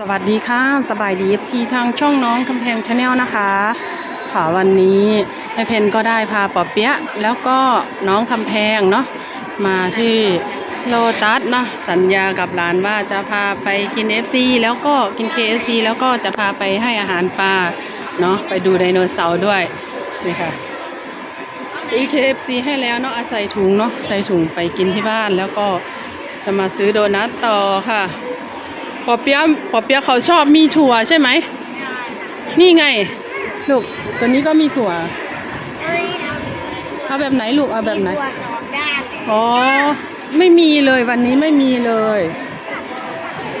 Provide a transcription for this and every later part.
สวัสดีค่ะสบายดี FC ทางช่องน้องกำแพงชาแนลนะคะค่ะวันนี้แม่เพนก็ได้พาปอเปี๊ยะแล้วก็น้องคำแพงเนาะมาที่โลตัสเนาะสัญญากับหลานว่าจะพาไปกิน FC แล้วก็กิน KFC แล้วก็จะพาไปให้อาหารปลาเนาะไปดูไดโนเสาร์ด้วยนี่ค่ะซื้อ KFC ให้แล้วเนาะอาศัยถุงเนาะใส่ถุงไปกินที่บ้านแล้วก็จะมาซื้อโดนัทต่อค่ะ ปอเปี๊ยะปอเปี๊ยะเขาชอบมีถั่วใช่ไหม นี่ไง ลูก ตัวนี้ก็มีถั่วเอ้ยเอาเอาแบบไหนลูก เอาแบบไหน ตัวสองด้านเลยอ๋อ ไม่มีเลยวันนี้ไม่มีเลย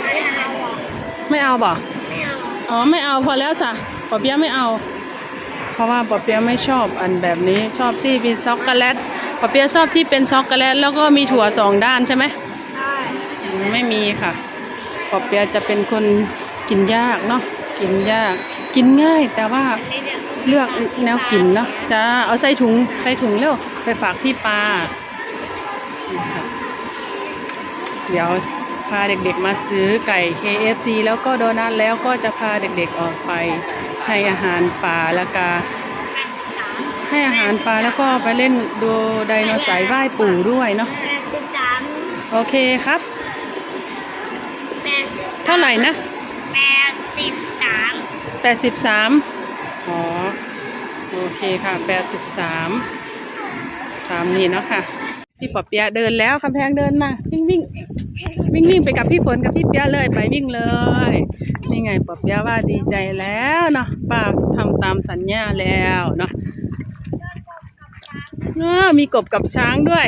ไม่เอาหรอกไม่เอาบ่ไม่เอาอ๋อ ไม่เอาพอแล้วสะปอเปี๊ยะไม่เอา เพราะว่าปอเปี๊ยะไม่ชอบอันแบบนี้ ชอบที่เป็นช็อกโกแลตปอเปี๊ยะชอบที่เป็นช็อกโกแลตแล้วก็มีถั่วสองด้านใช่ไหมใช่อืมไม่มีค่ะป อเปียจะเป็นคนกินยากเนาะกินยาก กินง่ายแต่ว่าเลือกแนวกินเนาะจ้าเอาใส่ถุงใส่ถุงเร็วไปฝากที่ปลาเดี๋ยวพาเด็กๆมาซื้อไก่ KFC แล้วก็โดนัทแล้วก็จะพาเด็กๆออกไปให้อาหารปลาแล้วก็ให้อาหารปลาแล้วก็ไปเล่นดูไดโนเสาร์ไหว้ปู่ด้วยเนาะโอเคครับ เท่าไหร่นะแปดสิบสามแปดสิบสามอ๋อ โอเคค่ะแปดสิบสามตามนี้เนาะค่ะ พี่ปอเปียะเดินแล้วคำแพงเดินมา วิ่งวิ่งวิ่งวิ่งไปกับพี่ฝนกับพี่เปียะเลยไปวิ่งเลย นี่ไงปอเปียะว่าดีใจแล้วเนาะป้าทำตามสัญญาแล้วเนาะเออมีกบกับช้างด้วย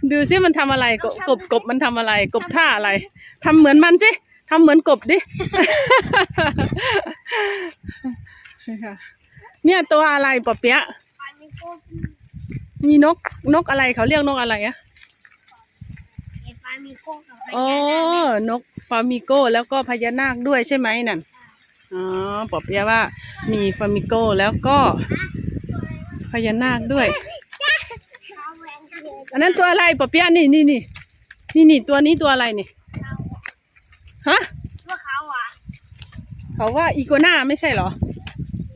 ยังไงล่ะเนี่ยดูซิมันทำอะไรกบกบกบมันทำอะไร กบท่าอะไรทำเหมือนมันสิทำเหมือนกบดิ นี่ค่ะเนี่ยตัวอะไรปอเปี๊ยะปานิโก้มีนกนกอะไรเขาเรียกนกอะไรอะไอ้ปานิโก้กับพอ๋อญานาค นกฟามิโก้แล้วก็พญานาคด้วยใช่ไหมนั่น อ๋อปอเปี๊ยะว่ามีฟามิโก้แล้วก็พญานาคด้วย เขาแหวนเดียว อันนั้นตัวอะไรปอเปี๊ยะนี่นี่นี่นี่นี่ตัวนี้ตัวอะไรนี่ฮะพวกเขาอะเขาว่าอีโกนาไม่ใช่เหรอ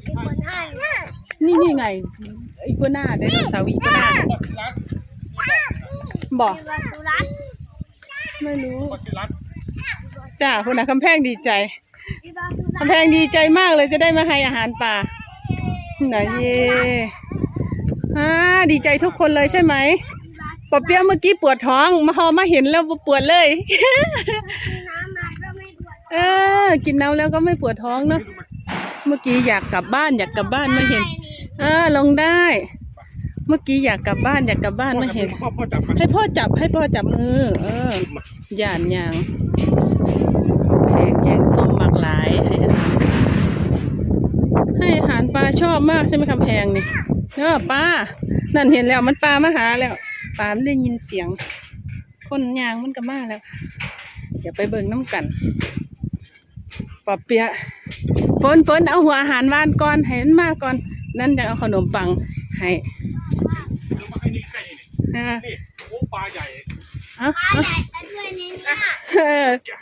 มีคนให้นี่นี่ไงอีโกนาไดโนเสาร์อีโกนาบอกมีวัตุรัสไม่รู้จ้าคุณนะคำแพงดีใจมีวัตุรัสคำแพงดีใจมากเลยจะได้มาให้อาหารปลาไหนเย่อ่าดีใจทุกคนเลยใช่ไหม ปอเปี๊ยะเมื่อกี้ปวดท้อง มาพอมาเห็นแล้วปวดเลย น้ำมาก็ไม่ปวดเออ กินน้ำแล้วก็ไม่ปวดท้องเนอะเมื่อกี้อยากกลับบ้านอยากกลับบ้านไม่เห็น เออลงได้ เมื่อกี้อยากกลับบ้านอยากกลับบ้านไม่เห็น พ่อพ่อจับมันให้พ่อจับให้พ่อจับมือ เออหยานยางแพงแกงส้มหมากหลาย ให้อาหารให้อาหารปลาชอบมากใช่ไหมคำแพงนี่เออปลานั่นเห็นแล้วมันปลามาหาแล้ว ปลามันได้ยินเสียง คนยางมันก็มาแล้วเดี๋ยวไปเบิ่งน้ำกันปอเปียะฝนฝนเอาหัวอาหารว่านก่อนให้มันมาก่อน นั่นจะเอาขนมปังให้แล้วมาให้นี่ให้นี่อ่านี่โอ้ปลาใหญ่เอาปลาเอาใหญ่ซะด้วยนี่เนี่ยเออใหญ่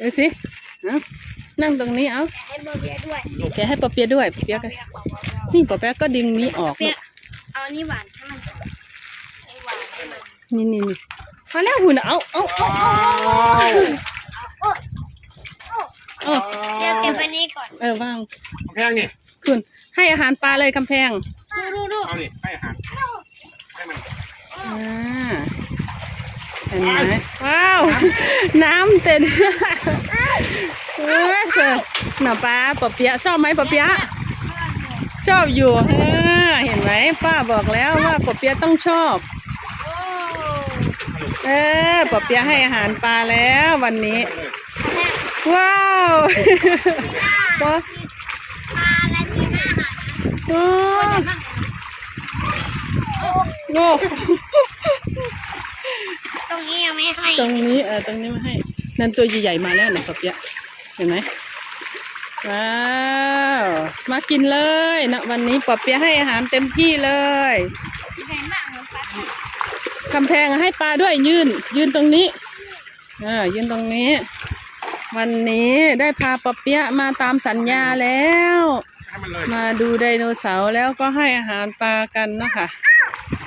ดูสิเอานั่งตรงนี้เอาให้เบอร์เบียร์ด้วยแกให้ปอเปียะด้วยปอเปียะก็เบียร์ของเบอร์เบียร์นี่ปอเปียะก็ดึงนี้ออกเปียร์เอานี่หวานให้มันให้หวานให้มั นนี่นี่นี่พอแล้วหุ่นเอาเอาเอาเอาโอ้โอ้เอาเดี๋ยวเก็บไว้นี่ก่อนเออว่างแพงนี่คุณให้อาหารปลาเลยคำแพงดูดูดูเอานี่ให้อาหารให้มันอ่าเห็นไหมว้าว น้ำเต็มเออเสือหน่าปลาปอเปียะชอบไหมปอเปียะชอบอยู่เออเห็นไหมป้าบอกแล้วว่าปอเปียะต้องชอบโอ้ เออปอเปียะให้อาหารปลาแล้ววันนี้เลยว้าวปอปลาอะไรมีหน้าหาโอ้โอ้โง่ตรงนี้ยังไม่ให้ตรงนี้เออตรงนี้มาให้ นั่นตัวใหญ่ๆมาแล้วนะปอเปียะเห็นไหมว้าว มากินเลยนะวันนี้ปอเปียะให้อาหารเต็มที่เลย เห็นบ้างเหมือนปลาคำแพงให้ปลาด้วยยืน ยืนตรงนี้เออยืนตรงนี้ วันนี้ได้พาปอเปี๊ยะมาตามสัญญาแล้ว ให้มันเลยมาดูไดโนเสาร์แล้วก็ให้อาหารปลากันนะคะ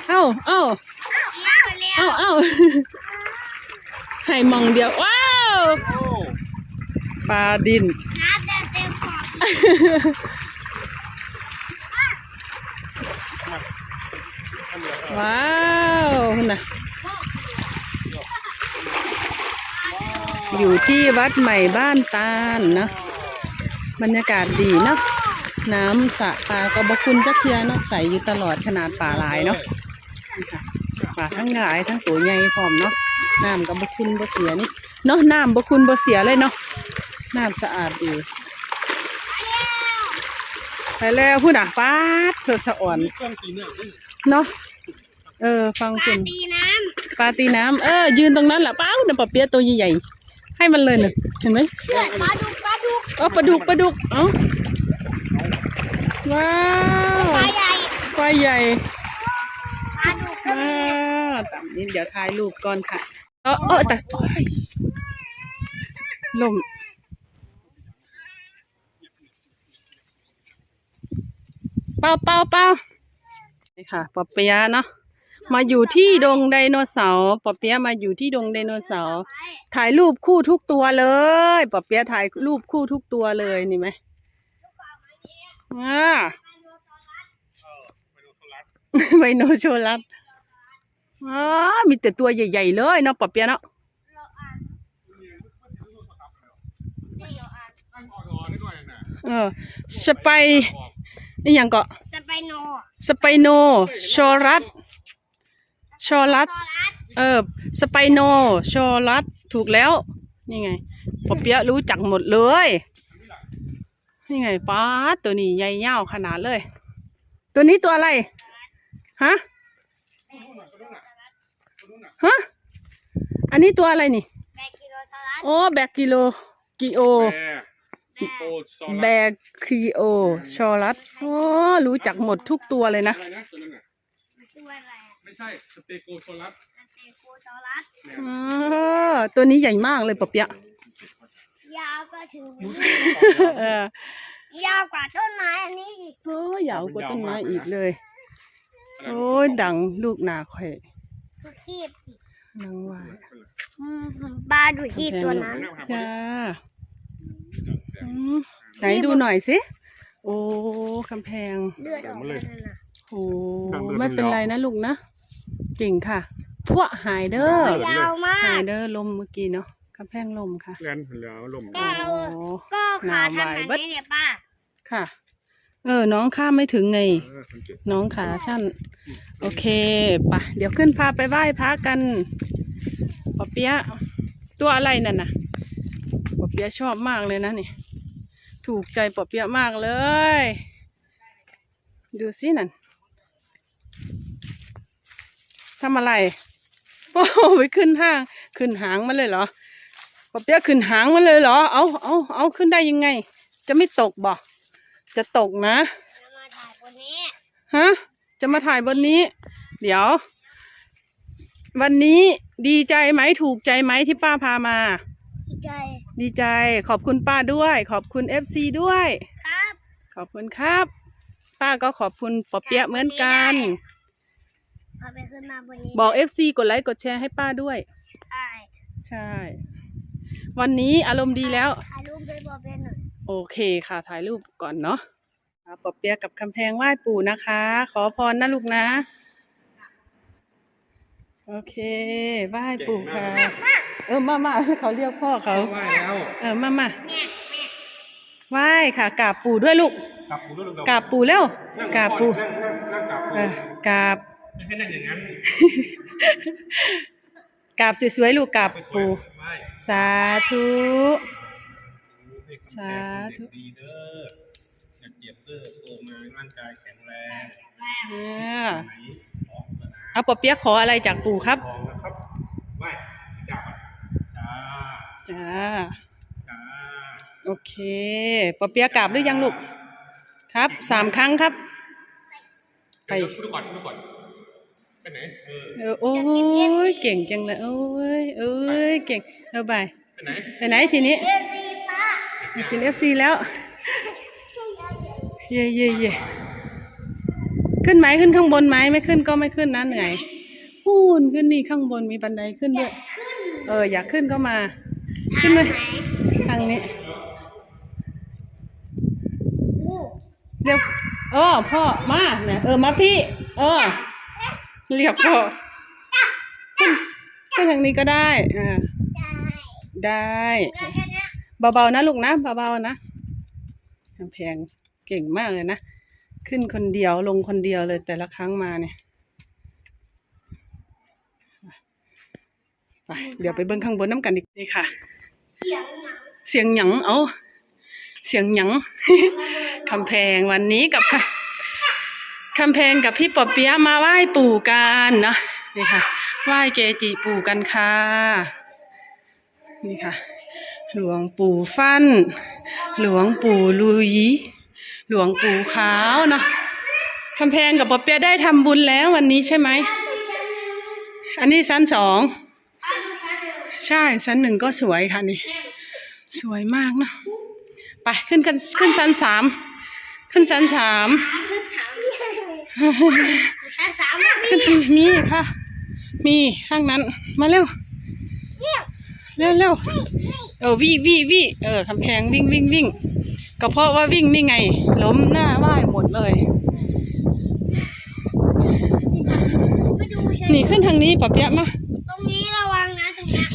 เอ้าเอ้าเอ้าเอ้า ให้มองเดียว ว้าว โอ้ ปลาดิน น้ำแดงเต็มขอบ ให้มันเลยเออ ว้าวคุณนะอยู่ที่วัดใหม่บ้านตาลเนาะบรรยากาศดีเนาะน้ำสระปลาก็บคุณจักเทียเนาะใสอยู่ตลอดขนาดป่าลายเนาะนี่ค่ะป่าทั้งหลายทั้งตัวใหญ่พร้อมเนาะน้ำกับบคุณบ่เสียนี่เนาะน้ำบคุณบ่เสียเลยเนาะน้ำสะอาดดีไปแล้วพูดอะป้าดเธอสะอ่อน เครื่องตีเนี่ยนี่เนาะเออ ฟังปคุลาณตีน้ปลาตีน้ำเออ ยืนตรงนั้นแหละป้าวน่ะปลาเปี๊ยะตัวใหญ่ๆให้มันเลยน่ะเห็นไหมำเชื่อปลาดุกปลาดุกเออปลาดุกปลาดุกเอ้าว้าวปลาใหญ่ปลาใหญ่ปลาดุกก็ว้ามีวตามนี้เดี๋ยวถ่ายรูปก่อนค่ะเออเออแต่โอ้ยลมเป้าเป้าเป้า นี่ค่ะปอเปียะเนาะมาอยู่ที่ดงไดโนเสาร์ปอเปียะมาอยู่ที่ดงไดโนเสาร์ถ่ายรูปคู่ทุกตัวเลยปอเปียะถ่ายรูปคู่ทุกตัวเลยนี่ไหมอ่าไปดูโซลัสไวโนโชลัสอ๋อมีแต่ตัวใหญ่ ๆ เลยเนาะปอเปียะเนาะเออ่านตั้งออดๆ นิดหน่อยนะเออสไปออกนี่ยังก็สไปโนสไปโนโชลัสโชลัสโซลัสเออสไปโนโชลัสถูกแล้วนี่ไงปอเปียะรู้จักหมดเลย นี่ไงป้าดตัวนี้ใหญ่ยาวขนาดเลย ตัวนี้ตัวอะไรฮะฮะอันนี้ตัวอะไรนี่แบกิโลโซลัสโอ้แบกกิโลกิโอ แม่โอโซแบลัสกคีโอ ชอรัสโอ้รู้จักหมดทุกตัวเลยนะ อะไรนะตัวนั้นน่ะตัวอะไรอะไม่ใช่สเตโกโซลัสสเตโกโซลัสเนี่ยอ๋อตัวนี้ใหญ่มากเลยปะเปียะยาวก็ถึงเออยาวกว่าต้นไม้อันนี้อีกโอ้ยาวกว่าต้นไม้อีกเลย โอ้ยดังลูกนาข่อยดูคีบสินางวายอืมปลาดูคีบตัวนั้น จ้า อืมไหนดูหน่อยสิ โอ้กำแพง เลือดออกมานั่นน่ะโอ้ไม่เป็นไรนะลูกนะจริงค่ะ พวกหายเด้อยาวมาหากยเด้อลมเมื่อกี้เนาะกำแพงลมค่ะเรียนแล้วลมก็เอาโอ้ ก็ขาทำแบบหนาวไหวเบิดนี้เนี่ยป้าค่ะ เออ น้องข้ามไม่ถึงไง เออสังเกตน้องขาชั่น โอเคปะเดี๋ยวขึ้นพาไปไหว้พระกันปอเปียะตัวอะไรนั่นน่ะปอเปียะชอบมากเลยนะนี่ ถูกใจปอเปียะมากเลย ดูสินั่นทำอะไร โอ้โหไปขึ้นห้าง ขึ้นหางมันเลยเหรอปอเปียะขึ้นหางมันเลยเหรอ เอาเอาเอาขึ้นได้ยังไง จะไม่ตกบ่จะตกนะเรามาถ่ายบนนี้ฮะ จะมาถ่ายบนนี้ เดี๋ยว วันนี้ดีใจไหมถูกใจไหมที่ป้าพามา ดีใจดีใจขอบคุณป้าด้วย ขอบคุณเอฟซีด้วย ครับขอบคุณครับ ป้าก็ขอบคุณปอเปียะเหมือนกัน พอไปขึ้นมาบนนี้บอกเอฟซีกดไลค์กดแชร์ให้ป้าด้วย ใช่ใช่ วันนี้อารมณ์ดีแล้ว ถ่ายรูปไปบอกเป็นหน่อยโอเคค่ะถ่ายรูปก่อนเนาะอ่าปอเปียะกับคำแพงไหว้ปู่นะคะ ขอพรนะลูกนะ โอเคไหว้ปู่ค่ะ เออมามาเขาเรียกพ่อเขาไหว้แล้วเออมามาเนี่ยแม่ไหว้ค่ะกราบปู่ด้วยลูกกลับปูด้วยลูกกราบปู่แล้วกราบปู่นั่งนั่งนั่งกลับเออกราบไม่ให้นั่งอย่างนั้นกราบสวยๆลูกกราบปู่ไม่สาธุสาธุดีเด้ออย่าเจ็บเด้อโตมาร่างกายแข็งแรงเออไหนออกเถอะนะเอาปอเปี๊ยะขออะไรจากปู่ครับ ทองนะครับไหว้จับจ้า จ้าจ้า โอเคปอเปี๊ยะกราบหรือยังลูก ครับสามครั้งครับ ไปไปดูก่อนดูก่อนไปไหนเออเออโอ้ยเก่งจังเลยโอ้ยเอ้ยเก่งเอาไปไปไหนไปไหนทีนี้เอซีป้าอยากกินเอฟซีแล้วเย่เย่เย่ขึ้นไหมขึ้นข้างบนไหมไม่ขึ้นก็ไม่ขึ้นนะเหนื่อยพูนขึ้นนี่ข้างบนมีบันไดขึ้นด้วยขึ้นเอออยากขึ้นก็มา ขึ้นเลยไหนทางนี้โอ้เรียกเออพ่อมาเนี่ยเออมาพี่ เออเรียกพ่อขึ้นขึ้นทางนี้ก็ได้อ่าได้ได้ก็แค่เนี้ยเบาๆนะลูกนะเบาๆนะกำแพงเก่งมากเลยนะ ขึ้นคนเดียวลงคนเดียวเลยแต่ละครั้งมาเนี่ยไปเดี๋ยวไปเบิ้งข้างบนน้ำกันอีกนี่ค่ะ เสียงหนังเสียงหยังเอาเสียงหยัง คำแพงวันนี้กับค่ะคำแพงกับพี่ปอบเปียะมาไหว้ปู่กันเนาะนี่ค่ะไหว้เกจิปู่กันค่ะนี่ค่ะ หลวงปู่ฟั่น หลวงปู่ลุย หลวงปู่ขาวเนาะคำแพงกับปอบเปียะได้ทำบุญแล้ววันนี้ใช่ไหมอันนี้ชั้นสอง อ้าวดูชั้นหนึ่ง ใช่ชั้นหนึ่งก็สวยค่ะนี่ สวยมากเนอะไปขึ้นกันขึ้นชั้นสามขึ้นชั้นสามชั้นสามชั้นสามอะขึ้นทางมีค่ะ มีข้างนั้น มาเร็วเร็วเร็วเออวิ่งวิ่งวิ่งเออคำแพงวิ่งวิ่งวิ่งก็เพราะว่าวิ่งนี่ไง ล้มหน้าไหว้หมดเลยมาดูชั้นนี่ขึ้นทางนี้ปอบเปียะมา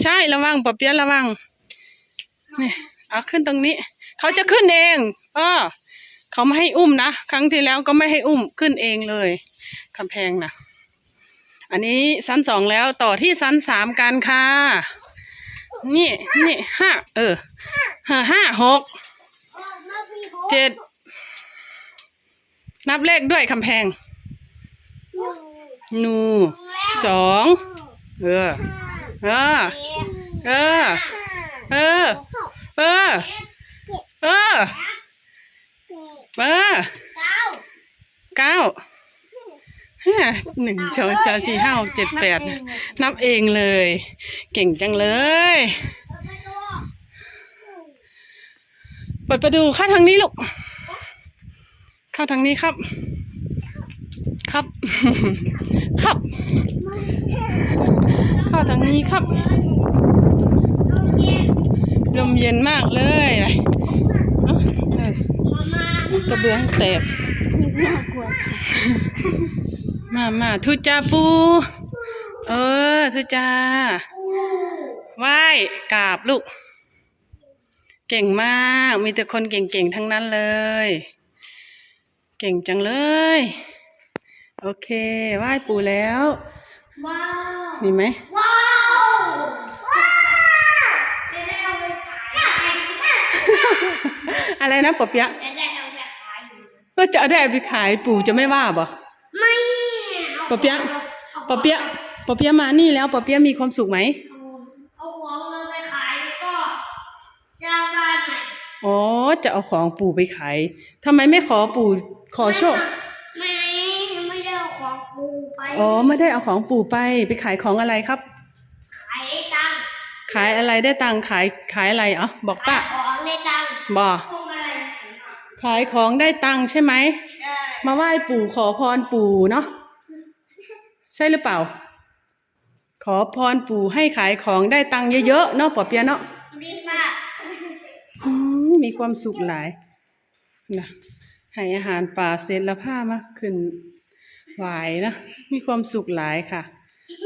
ใช่ระวังปอบเปียะระวังนี่เอาขึ้นตรงนี้ เขาจะขึ้นเองเออเขาไม่ให้อุ้มนะครั้งที่แล้วก็ไม่ให้อุ้มขึ้นเองเลยคำแพงนะอันนี้ชั้นสองแล้วต่อที่ชั้นสามกันค่ะ นี่นี่ห้าเออห้าห้าหกออกมาพี่โฮเจ็ดนับเลขด้วยคำแพงหนึ่งหนูสองเออ เออ เออ เออ เออ เออ เออเก้าเก้าห้าหนึ่งสองสามสี่ห้าเจ็ดแปดนับเองเลย เก่งจังเลยเปิดประตูเข้าทางนี้ลูก เข้าทางนี้ครับ ครับ ครับเข้าทางนี้ครับ ลมเย็นมากเลยเอ้อกระเบื้องแตกมามาทุจาปู เออ ทุจาไหว้กราบลูก เก่งมาก มีแต่คนเก่งๆ ทั้งนั้นเลย เก่งจังเลย โอเคไหว้ปู่แล้ว ว้าวมีไหมว้าวว้าวจะได้เอาไปขายอะไรนะปอเปียะจะได้เอาไปขายอยู่ก็จะเอาได้เอาไปขายปู่จะไม่ว่าบ่ไม่ปอเปียะปอเปียะปอเปียะมานี่แล้วปอเปียะมีความสุขไหมเอาของเราไปขายแล้วก็สร้างบ้านใหม่อ๋อจะเอาของปู่ไปขายทำไมไม่ขอปู่ขอโชค อ๋อไม่ได้เอาของปู่ไปไปขายของอะไรครับ ขายได้ตังค์ขายอะไรได้ตังค์ขายขายอะไรเอะบอกป้าขายของได้ตังค์บอพวกอะไรขายของได้ตังค์ใช่ไหมใช่มาไหว้ปู่ขอพรปู่เนาะใช่หรือเปล่า ขอพรปู่ให้ขายของได้ตังค์เยอะๆเนาะปอเปียะเนาะรีบมาอืมมีความสุขหลายนะให้อาหารป่าเสร็จแล้วผ้ามาขึ้นไหวนะมีความสุขหลายค่ะ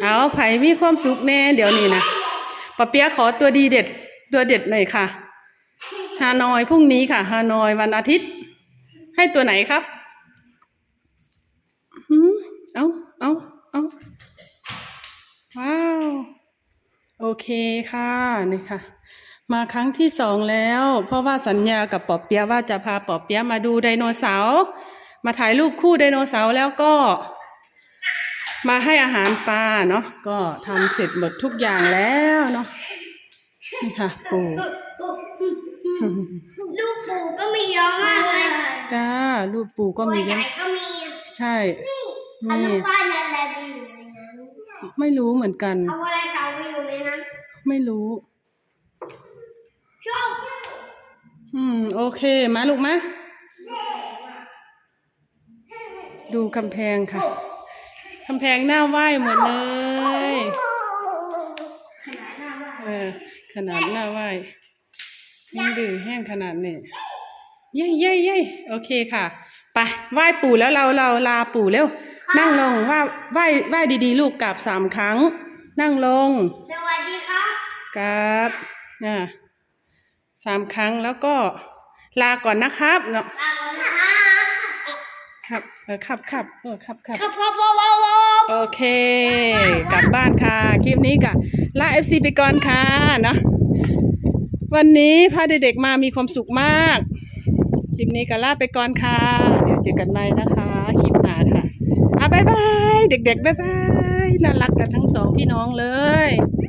เอาไผ่มีความสุขแน่เดี๋ยวนี้นะปะเปียะขอตัวดีเด็ดตัวเด็ดหน่อยค่ะ ฮานอยพรุ่งนี้ค่ะ ฮานอยวันอาทิตย์ ให้ตัวไหนครับหืมเอาเอาเอาว้าว โอเคค่ะนี่ค่ะ มาครั้งที่สองแล้ว เพราะว่าสัญญากับปอเปียะว่าจะพาปอเปียะมาดูไดโนเสาร์ มาถ่ายรูปคู่ไดโนเสาร์แล้วก็ มาให้อาหารปลาเนาะก็ทำเสร็จหมดทุกอย่างแล้วเนาะนี่ค่ะปู่ลูกปูก็มีเยอะมากเลยจ้ารูปปู่ก็มีตัวใหเยญ่อะก็มีใช่อนุนี่บาลอะไรไปอยู่ในนั้นไม่รู้เหมือนกันเอาอะไรเสาไปอยู่ในนั้นไม่รู้โชคอืม โอเค มาลูกมา ดูกำแพงค่ะกำแพงหน้าไหว้หมดเลยขนาดหน้าว่าเออขนาดหน้าไหว้ยังดื้อแห้งขนาดนี้เย้ยเย้ยเย้ยโอเคค่ะไปไหว้ปู่แล้วเราเราลาปู่เร็ว นั่งลงว่าไหว้ไหว้ดีๆ ลูกกราบสามครั้ง นั่งลง สวัสดีครับกราบอ่าสามครั้งแล้วก็ลาก่อนนะครับเนาะลาก่อน ออครับครับเออครับครับครับครับครับครับครับโอเค กลับบ้านค่ะ คลิปนี้กับลาเอฟซีไปก่อนค่ะเนาะวันนี้พาเด็กๆมามีความสุขมาก คลิปนี้ก็ลาไปก่อนค่ะ เดี๋ยวเจอกันใหม่นะคะ คลิปหน้าค่ะอะบ๊ายบาย เด็กๆบ๊ายบาย น่ารักกันทั้งสองพี่น้องเลย